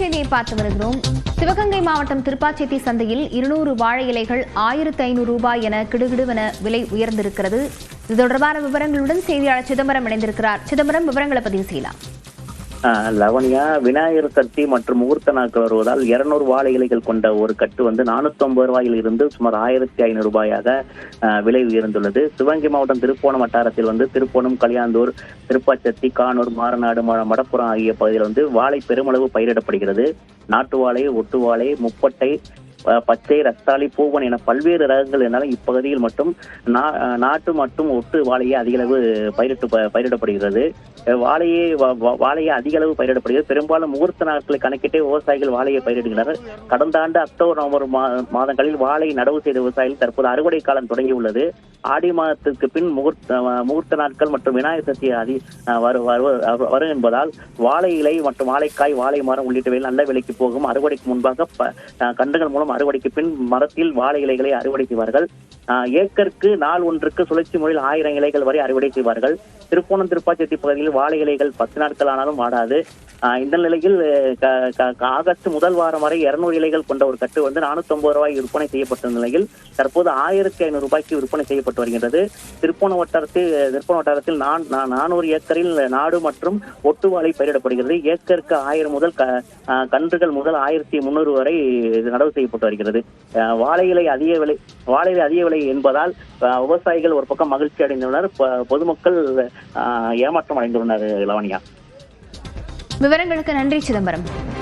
செய்தியை பார்த்து வருகிறோம். சிவகங்கை மாவட்டம் திருப்பாச்சேத்தி சந்தையில் இருநூறு வாழை இலைகள் ஆயிரத்து ஐநூறு ரூபாய் என கிடுகிடுவென விலை உயர்ந்திருக்கிறது. இது தொடர்பான விவரங்களுடன் செய்தியாளர் சிதம்பரம் இணைந்திருக்கிறார். சிதம்பரம் விவரங்களை பதிவு செய்யலாம். லவனியா லவணியா விநாயகர் சக்தி மற்றும் முகூர்த்த நாட்கள் வருவதால் இருநூறு வாழை இலைகள் கொண்ட ஒரு கட்டு வந்து நானூத்தி ஐம்பது ரூபாயில் இருந்து சுமார் ஆயிரத்தி ஐநூறு ரூபாயாக விலை உயர்ந்துள்ளது. சிவகங்கை மாவட்டம் திருப்போணம் வட்டாரத்தில் வந்து திருப்போணம் கலியாந்தூர் திருப்பாச்சத்தி கானூர் மாரநாடு மடப்புறம் ஆகிய பகுதியில் வந்து வாழை பெருமளவு பயிரிடப்படுகிறது. நாட்டு வாழை ஒட்டு வாழை முப்பட்டை பச்சை ரஸ்தாளி பூவன் என பல்வேறு ரகங்கள் இருந்தாலும் இப்பகுதியில் மட்டும் நா- நாட்டு மற்றும் ஒட்டு வாழையே அதிக அளவு பயிரிட்டு ப- பயிரிடப்படுகிறது. வாழையே வாழையே அதிக அளவு பயிரிடப்படுகிறது. பெரும்பாலும் முகூர்த்த நாட்களை கணக்கிட்டே விவசாயிகள் வாழையை பயிரிடுகின்றனர். கடந்த ஆண்டு அக்டோபர் நவம்பர் மா- மாதங்களில் வாழை நடவு செய்த விவசாயிகள் தற்போது அறுவடை காலம் தொடங்கியுள்ளது. ஆடி மாதத்திற்கு பின் முகூர்த்த முகூர்த்த நாட்கள் மற்றும் விநாயகர் சதுர்த்தி அதி வரு- வரு- வரு- வரும் என்பதால் வாழை இலை மற்றும் வாழைக்காய் வாழை மரம் உள்ளிட்டவை நல்ல விலைக்கு போகும். அறுவடைக்கு முன்பாக ப- கன்றுகள் மூலம் அறுவடைக்கு பின் மரத்தில் வாழை இலைகளை அறுவடை செய்வார்கள் ஏக்கருக்கு நாள் ஒன்றுக்கு சுழற்சி முறையில் ஆயிரம் இலைகள் வரை அறுவடை செய்வார்கள். திருப்போணம் திருப்பாச்சேத்தி பகுதியில் வாழை இலைகள் பத்து நாட்கள் ஆனாலும் வாடாது இந்த நிலையில் ஆகஸ்ட் முதல் வாரம் வரை இருநூறு இலைகள் கொண்ட ஒரு கட்டு வந்து நானூத்தி ஒன்பது ரூபாய் விற்பனை செய்யப்பட்ட நிலையில் தற்போது ஆயிரத்தி ஐநூறு ரூபாய்க்கு விற்பனை செய்யப்பட்டு வருகின்றது. திருப்போண வட்டாரத்தில் திருப்போண வட்டாரத்தில் நான் நானூறு ஏக்கரில் நாடு மற்றும் ஒட்டு வாழை பயிரிடப்படுகிறது. ஏக்கருக்கு ஆயிரம் முதல் க- கன்றுகள் முதல் ஆயிரத்தி முந்நூறு வரை நடவு செய்யப்பட்டு வருகிறது. அஹ் வாழை இலை அதிக விலை வாழை இலை அதிக விலை என்பதால் விவசாயிகள் ஒரு பக்கம் மகிழ்ச்சி அடைந்துள்ளனர். பொதுமக்கள் ஏமாற்றம் அடைந்துள்ளனர் லவணியா. விவரங்களுக்கு நன்றி சிதம்பரம்.